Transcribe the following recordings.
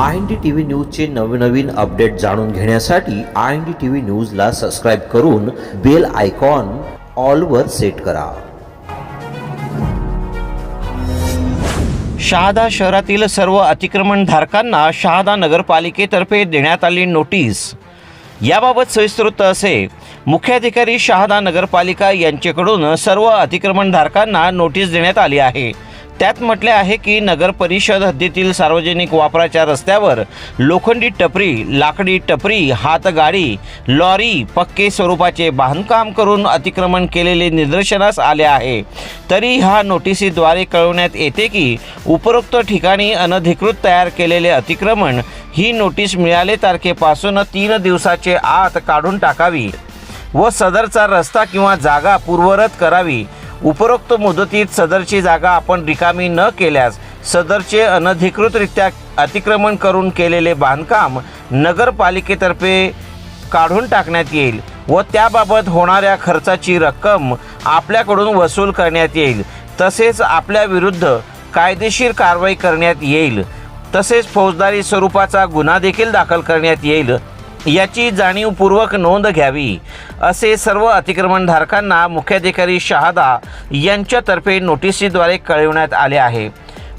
I N D T V न्यूजचे नवनवीन update जाणून घेण्यासाठी I N D T V न्यूजला सबस्क्राईब करून बेल आयकॉन ऑलवर सेट करा. शहादा शहरातील सर्व अतिक्रमणधारकांना शहादा नगरपालिकेतर्फे देण्यात आली नोटीस. याबाबत सविस्तृत असे मुख्याधिकारी शहादा नगरपालिका यांच्याकडून सर्व अतिक्रमणधारकांना नोटीस देण्यात आली आहे. त्यात म्हटले आहे की नगर परिषद हद्दीतील सार्वजनिक वापराच्या रस्त्यावर लोखंडी टपरी लाकडी टपरी हातगाडी लॉरी पक्के स्वरूपाचे बांधकाम करून अतिक्रमण केलेले निदर्शनास आले आहे. तरी ह्या नोटिसीद्वारे कळवण्यात येते की उपरोक्त ठिकाणी अनधिकृत तयार केलेले अतिक्रमण ही नोटीस मिळाले तारखेपासून तीन दिवसाचे आत काढून टाकावी व सदरचा रस्ता किंवा जागा पूर्वरत करावी उपरोक्त मुदतीत सदरची जागा आपण रिकामी न केल्यास सदरचे अनधिकृतरित्या अतिक्रमण करून केलेले बांधकाम नगरपालिकेतर्फे काढून टाकण्यात येईल व त्याबाबत होणाऱ्या खर्चाची रक्कम आपल्याकडून वसूल करण्यात येईल. तसेच आपल्या विरुद्ध कायदेशीर कारवाई करण्यात येईल. तसेच फौजदारी स्वरूपाचा गुन्हा देखील दाखल करण्यात येईल. याची जाणीवपूर्वक नोंद घ्यावी असे सर्व अतिक्रमणधारकांना मुख्याधिकारी शहादा यांच्यातर्फे नोटिसीद्वारे कळविण्यात आले आहे.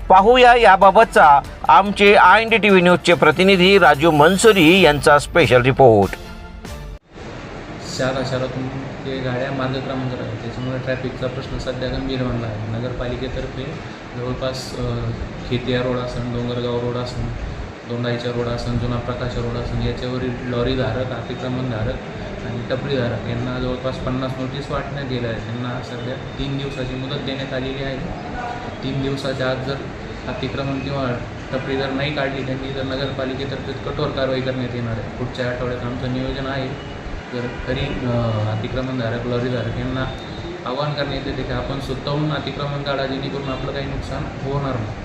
पाहूया याबाबतचा आमचे I N D T V न्यूजचे प्रतिनिधी राजू मनसुरी यांचा स्पेशल रिपोर्ट शहरा शहरातून ते गाड्या मार्गक्रमण क्रमांक आहेत त्याच्यामुळे ट्रॅफिकचा प्रश्न सध्या गंभीर बनला आहे. नगरपालिकेतर्फे जवळपास खेतिया रोड असन डोंगरगाव रोड असन दोंडाईचा रोड असन जुना प्रकाश रोड असन याच्यावरील लॉरीधारक अतिक्रमणधारक आणि टपरीधारक यांना जवळपास पन्नास नोटीस वाटण्यात गेल्या आहेत. त्यांना सध्या तीन दिवसाची मुदत देण्यात आलेली आहे. तीन दिवसाच्या आत जर अतिक्रमण किंवा टपरी जर नाही काढली त्यांनी जर नगरपालिकेतर्फे कठोर कारवाई करण्यात येणार आहे. पुढच्या आठवड्यात आमचं नियोजन आहे. तर तरी अतिक्रमणधारक लॉरीधारक यांना आवाहन करण्यात येते की आपण स्वतःहून अतिक्रमण काढा जेणेकरून आपलं काही नुकसान होणार नाही.